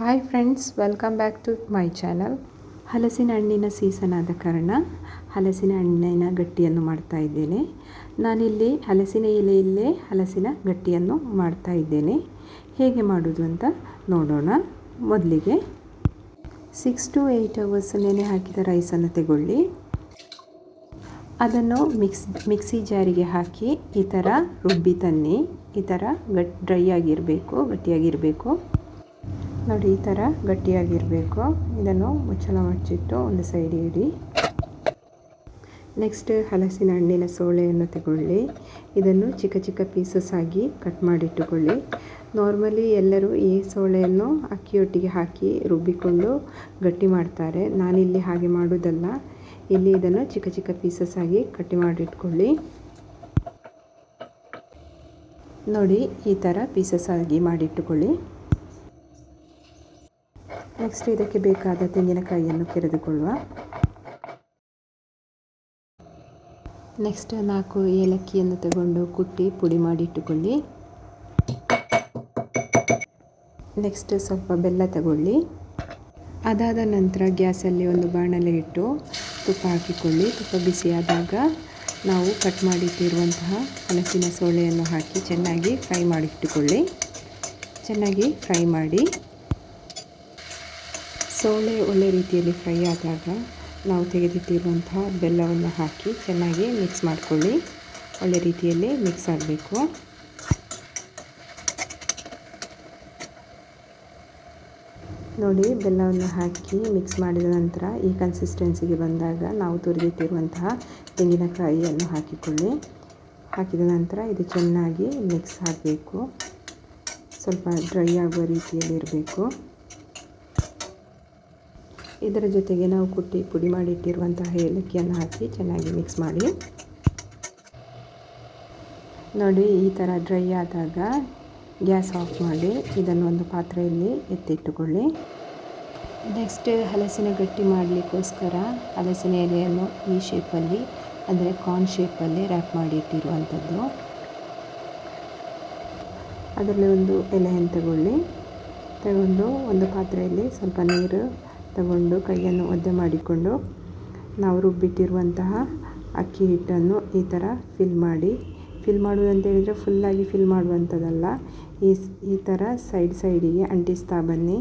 Hi friends welcome back to my channel ಹಲಸಿನ ಹಣ್ಣಿನ season ಆದ ಕಾರಣ ಹಲಸಿನ ಹಣ್ಣಿನ ಗಟ್ಟಿಯನ್ನು ಮಾಡ್ತಾ ಇದ್ದೇನೆ. ನಾನಿಲ್ಲಿ ಹಲಸಿನ ಎಲೆಯಲ್ಲೇ ಹಲಸಿನ ಗಟ್ಟಿಯನ್ನು ಮಾಡ್ತಾ ಇದ್ದೇನೆ. ಹೇಗೆ ಮಾಡೋದು ಅಂತ ನೋಡೋಣ. ಮೊದಲಿಗೆ ಸಿಕ್ಸ್ ಟು ಏಯ್ಟ್ ಅವರ್ಸ್ ನೆನೆ ಹಾಕಿದ ರೈಸನ್ನು ತಗೊಳ್ಳಿ. ಅದನ್ನು ಮಿಕ್ಸ್ ಮಿಕ್ಸಿ ಜಾರಿಗೆ ಹಾಕಿ ಈ ಥರ ರುಬ್ಬಿ ತನ್ನಿ. ಈ ಥರ ಗಟ್ ಡ್ರೈ ಆಗಿರಬೇಕು, ಗಟ್ಟಿಯಾಗಿರಬೇಕು. ನೋಡಿ, ಈ ಥರ ಗಟ್ಟಿಯಾಗಿರಬೇಕು. ಇದನ್ನು ಮುಚ್ಚಳ ಮುಚ್ಚಿಟ್ಟು ಒಂದು ಸೈಡ್ ಇಡಿ. ನೆಕ್ಸ್ಟ್ ಹಲಸಿನ ಹಣ್ಣಿನ ಸೋಳೆಯನ್ನು ತಗೊಳ್ಳಿ. ಇದನ್ನು ಚಿಕ್ಕ ಚಿಕ್ಕ ಪೀಸಸ್ ಆಗಿ ಕಟ್ ಮಾಡಿಟ್ಟುಕೊಳ್ಳಿ. ನಾರ್ಮಲಿ ಎಲ್ಲರೂ ಈ ಸೋಳೆಯನ್ನು ಅಕ್ಕಿಯೊಟ್ಟಿಗೆ ಹಾಕಿ ರುಬ್ಬಿಕೊಂಡು ಗಟ್ಟಿ ಮಾಡ್ತಾರೆ. ನಾನಿಲ್ಲಿ ಹಾಗೆ ಮಾಡೋದಲ್ಲ ಇಲ್ಲಿ ಇದನ್ನು ಚಿಕ್ಕ ಚಿಕ್ಕ ಪೀಸಸ್ ಆಗಿ ಕಟ್ಟಿ ಮಾಡಿಟ್ಕೊಳ್ಳಿ ನೋಡಿ, ಈ ಥರ ಪೀಸಸ್ ಆಗಿ ಮಾಡಿಟ್ಟುಕೊಳ್ಳಿ. ನೆಕ್ಸ್ಟ್ ಇದಕ್ಕೆ ಬೇಕಾದ ತೆಂಗಿನಕಾಯಿಯನ್ನು ಕೆರೆದುಕೊಳ್ಳುವ. ನೆಕ್ಸ್ಟ್ ನಾಲ್ಕು ಏಲಕ್ಕಿಯನ್ನು ತಗೊಂಡು ಕುಟ್ಟಿ ಪುಡಿ ಮಾಡಿಟ್ಟುಕೊಳ್ಳಿ ನೆಕ್ಸ್ಟ್ ಸ್ವಲ್ಪ ಬೆಲ್ಲ ತಗೊಳ್ಳಿ. ಅದಾದ ನಂತರ ಗ್ಯಾಸಲ್ಲಿ ಒಂದು ಬಾಣಲೆ ಇಟ್ಟು ತುಪ್ಪ ಹಾಕಿಕೊಳ್ಳಿ. ತುಪ್ಪ ಬಿಸಿಯಾದಾಗ ನಾವು ಕಟ್ ಮಾಡಿಟ್ಟಿರುವಂತಹ ಹಲಸಿನ ಸೋಳೆಯನ್ನು ಹಾಕಿ ಚೆನ್ನಾಗಿ ಫ್ರೈ ಮಾಡಿಟ್ಟುಕೊಳ್ಳಿ ಚೆನ್ನಾಗಿ ಫ್ರೈ ಮಾಡಿ ಸೋಳೆ ಒಳ್ಳೆ ರೀತಿಯಲ್ಲಿ ಫ್ರೈ ಆದಾಗ ನಾವು ತೆಗೆದಿಟ್ಟಿರುವಂತಹ ಬೆಲ್ಲವನ್ನು ಹಾಕಿ ಚೆನ್ನಾಗಿ ಮಿಕ್ಸ್ ಮಾಡಿಕೊಳ್ಳಿ. ಒಳ್ಳೆ ರೀತಿಯಲ್ಲಿ ಮಿಕ್ಸ್ ಆಗಬೇಕು. ನೋಡಿ, ಬೆಲ್ಲವನ್ನು ಹಾಕಿ ಮಿಕ್ಸ್ ಮಾಡಿದ ನಂತರ ಈ ಕನ್ಸಿಸ್ಟೆನ್ಸಿಗೆ ಬಂದಾಗ ನಾವು ತುರಿದಿಟ್ಟಿರುವಂತಹ ತೆಂಗಿನಕಾಯಿಯನ್ನು ಹಾಕಿಕೊಳ್ಳಿ. ಹಾಕಿದ ನಂತರ ಇದು ಚೆನ್ನಾಗಿ ಮಿಕ್ಸ್ ಆಗಬೇಕು. ಸ್ವಲ್ಪ ಡ್ರೈ ಆಗುವ ರೀತಿಯಲ್ಲಿ ಇರಬೇಕು. ಇದರ ಜೊತೆಗೆ ನಾವು ಕುಟ್ಟಿ ಪುಡಿ ಮಾಡಿಟ್ಟಿರುವಂತಹ ಏಲಕ್ಕಿಯನ್ನು ಹಾಕಿ ಚೆನ್ನಾಗಿ ಮಿಕ್ಸ್ ಮಾಡಿ. ನೋಡಿ, ಈ ಥರ ಡ್ರೈ ಆದಾಗ ಗ್ಯಾಸ್ ಆಫ್ ಮಾಡಿ ಇದನ್ನು ಒಂದು ಪಾತ್ರೆಯಲ್ಲಿ ಎತ್ತಿಟ್ಟುಕೊಳ್ಳಿ. ನೆಕ್ಸ್ಟ್ ಹಲಸಿನ ಗಟ್ಟಿ ಮಾಡಲಿಕ್ಕೋಸ್ಕರ ಹಲಸಿನ ಎಲೆಯನ್ನು ಈ ಶೇಪಲ್ಲಿ ಅಂದರೆ ಕಾರ್ನ್ ಶೇಪಲ್ಲಿ ರ್ಯಾಪ್ ಮಾಡಿ ಇಟ್ಟಿರುವಂಥದ್ದು ಅದರಲ್ಲಿ ಒಂದು ಎಲೆಯನ್ನು ತಗೊಳ್ಳಿ. ತಗೊಂಡು ಒಂದು ಪಾತ್ರೆಯಲ್ಲಿ ಸ್ವಲ್ಪ ನೀರು ತಗೊಂಡು ಕೈಯನ್ನು ಒದ್ದೆ ಮಾಡಿಕೊಂಡು ನಾವು ರುಬ್ಬಿಟ್ಟಿರುವಂತಹ ಅಕ್ಕಿ ಹಿಟ್ಟನ್ನು ಈ ಥರ ಫಿಲ್ ಮಾಡಿ ಫಿಲ್ ಮಾಡುವುದು ಅಂತ ಹೇಳಿದರೆ ಫುಲ್ಲಾಗಿ ಫಿಲ್ ಮಾಡುವಂಥದ್ದಲ್ಲ. ಈ ಈ ಥರ ಸೈಡ್ ಸೈಡಿಗೆ ಅಂಟಿಸ್ತಾ ಬನ್ನಿ.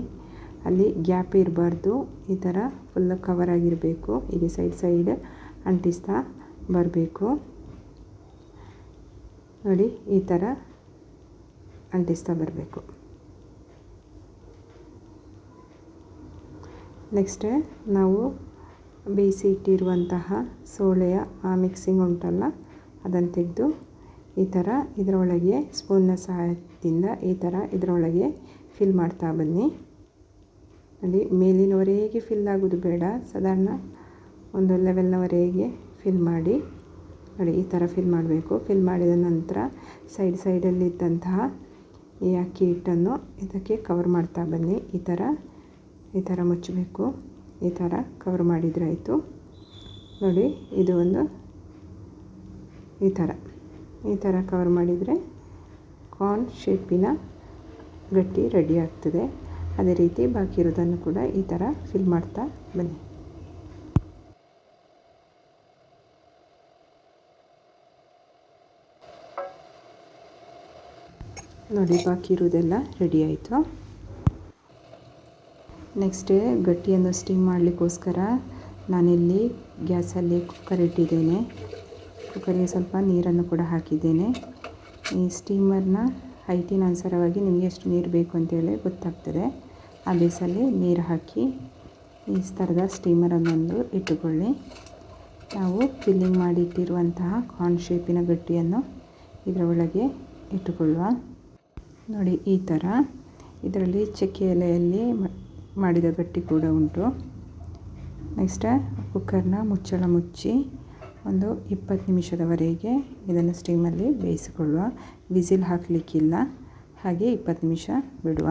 ಅಲ್ಲಿ ಗ್ಯಾಪ್ ಇರಬಾರ್ದು. ಈ ಥರ ಫುಲ್ ಕವರ್ ಆಗಿರಬೇಕು. ಹೀಗೆ ಸೈಡ್ ಸೈಡ್ ಅಂಟಿಸ್ತಾ ಬರಬೇಕು. ನೋಡಿ, ಈ ಥರ ಅಂಟಿಸ್ತಾ ಬರಬೇಕು. ನೆಕ್ಸ್ಟ್ ನಾವು ಬೇಯಿಸಿ ಇಟ್ಟಿರುವಂತಹ ಸೋಳೆಯ, ಆ ಮಿಕ್ಸಿಂಗ್ ಉಂಟಲ್ಲ ಅದನ್ನು ತೆಗೆದು ಈ ಥರ ಇದರೊಳಗೆ ಸ್ಪೂನ್ನ ಸಹಾಯದಿಂದ ಈ ಥರ ಇದರೊಳಗೆ ಫಿಲ್ ಮಾಡ್ತಾ ಬನ್ನಿ. ಅಲ್ಲಿ ಮೇಲಿನವರೆಗೆ ಫಿಲ್ ಆಗೋದು ಬೇಡ, ಸಾಧಾರಣ ಒಂದು ಲೆವೆಲ್ನವರೆಗೆ ಫಿಲ್ ಮಾಡಿ, ನೋಡಿ ಈ ಥರ ಫಿಲ್ ಮಾಡಬೇಕು. ಫಿಲ್ ಮಾಡಿದ ನಂತರ ಸೈಡ್ ಸೈಡಲ್ಲಿದ್ದಂತಹ ಈ ಅಕ್ಕಿ ಹಿಟ್ಟನ್ನು ಇದಕ್ಕೆ ಕವರ್ ಮಾಡ್ತಾ ಬನ್ನಿ. ಈ ಥರ ಈ ಥರ ಮುಚ್ಚಬೇಕು. ಈ ಥರ ಕವರ್ ಮಾಡಿದರೆ ಆಯಿತು. ನೋಡಿ, ಇದು ಒಂದು ಈ ಥರ. ಈ ಥರ ಕವರ್ ಮಾಡಿದರೆ ಕಾರ್ನ್ ಶೇಪಿನ ಗಟ್ಟಿ ರೆಡಿ ಆಗ್ತದೆ. ಅದೇ ರೀತಿ ಬಾಕಿ ಇರೋದನ್ನು ಕೂಡ ಈ ಥರ ಫಿಲ್ ಮಾಡ್ತಾ ಬನ್ನಿ. ನೋಡಿ, ಬಾಕಿ ಇರೋದೆಲ್ಲ ರೆಡಿ ಆಯಿತು. ನೆಕ್ಸ್ಟ್ ಗಟ್ಟಿಯನ್ನು ಸ್ಟೀಮ್ ಮಾಡಲಿಕ್ಕೋಸ್ಕರ ನಾನಿಲ್ಲಿ ಗ್ಯಾಸಲ್ಲಿ ಕುಕ್ಕರ್ ಇಟ್ಟಿದ್ದೇನೆ. ಕುಕ್ಕರಿಗೆ ಸ್ವಲ್ಪ ನೀರನ್ನು ಕೂಡ ಹಾಕಿದ್ದೇನೆ. ಈ ಸ್ಟೀಮರ್ನ ಹೈಟಿನ ಅನುಸಾರವಾಗಿ ನಿಮಗೆ ಎಷ್ಟು ನೀರು ಬೇಕು ಅಂತೇಳಿ ಗೊತ್ತಾಗ್ತದೆ. ಆ ಬೇಸಲ್ಲಿ ನೀರು ಹಾಕಿ ಈ ಥರದ ಸ್ಟೀಮರನ್ನೊಂದು ಇಟ್ಟುಕೊಳ್ಳಿ. ನಾವು ಫಿಲ್ಲಿಂಗ್ ಮಾಡಿ ಇಟ್ಟಿರುವಂತಹ ಕಾರ್ನ್ ಶೇಪಿನ ಗಟ್ಟಿಯನ್ನು ಇದರ ಒಳಗೆ ಇಟ್ಟುಕೊಳ್ಳುವ. ನೋಡಿ, ಈ ಥರ. ಇದರಲ್ಲಿ ಚಕ್ಕೆ ಎಲೆಯಲ್ಲಿ ಮಾಡಿದ ಗಟ್ಟಿ ಕೂಡ ಉಂಟು. ನೆಕ್ಸ್ಟ್ ಕುಕ್ಕರ್ನ ಮುಚ್ಚಳ ಮುಚ್ಚಿ ಒಂದು ಇಪ್ಪತ್ತು ನಿಮಿಷದವರೆಗೆ ಇದನ್ನು ಸ್ಟೀಮಲ್ಲಿ ಬೇಯಿಸಿಕೊಳ್ಳುವ. ವಿಸಿಲ್ ಹಾಕಲಿಕ್ಕಿಲ್ಲ. ಹಾಗೆ ಇಪ್ಪತ್ತು ನಿಮಿಷ ಬಿಡುವ.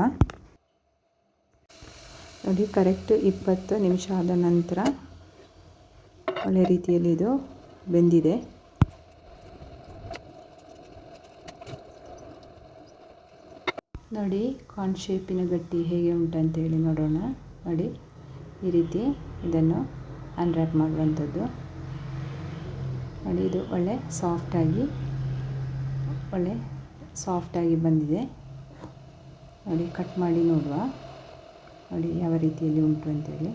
ನೋಡಿ ಕರೆಕ್ಟ್ ಇಪ್ಪತ್ತು ನಿಮಿಷ ಆದ ನಂತರ ಒಳ್ಳೆ ರೀತಿಯಲ್ಲಿ ಇದು ಬೆಂದಿದೆ. ನೋಡಿ ಕಾರ್ನ್ ಶೇಪಿನ ಗಟ್ಟಿ ಹೇಗೆ ಉಂಟಂತೇಳಿ ನೋಡೋಣ. ನೋಡಿ, ಈ ರೀತಿ ಇದನ್ನು ಅನ್ರ್ಯಾಪ್ ಮಾಡುವಂಥದ್ದು. ನೋಡಿ, ಇದು ಒಳ್ಳೆ ಸಾಫ್ಟಾಗಿ ಒಳ್ಳೆ ಸಾಫ್ಟಾಗಿ ಬಂದಿದೆ. ನೋಡಿ ಕಟ್ ಮಾಡಿ ನೋಡುವ. ನೋಡಿ, ಯಾವ ರೀತಿಯಲ್ಲಿ ಉಂಟು ಅಂತೇಳಿ.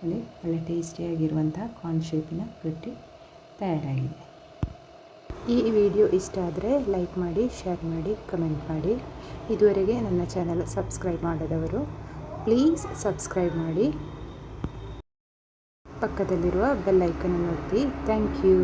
ನೋಡಿ, ಒಳ್ಳೆ ಟೇಸ್ಟಿಯಾಗಿರುವಂಥ ಕಾರ್ನ್ ಶೇಪಿನ ಗಟ್ಟಿ ತಯಾರಾಗಿದೆ. ಈ ವಿಡಿಯೋ ಇಷ್ಟ ಆದರೆ ಲೈಕ್ ಮಾಡಿ, ಶೇರ್ ಮಾಡಿ, ಕಮೆಂಟ್ ಮಾಡಿ. ಇದುವರೆಗೆ ನನ್ನ ಚಾನಲ್ ಸಬ್ಸ್ಕ್ರೈಬ್ ಮಾಡದವರು, ಪ್ಲೀಸ್ ಸಬ್ಸ್ಕ್ರೈಬ್ ಮಾಡಿ. ಪಕ್ಕದಲ್ಲಿರುವ ಬೆಲ್ ಐಕನ್ ಒತ್ತಿ. Thank you.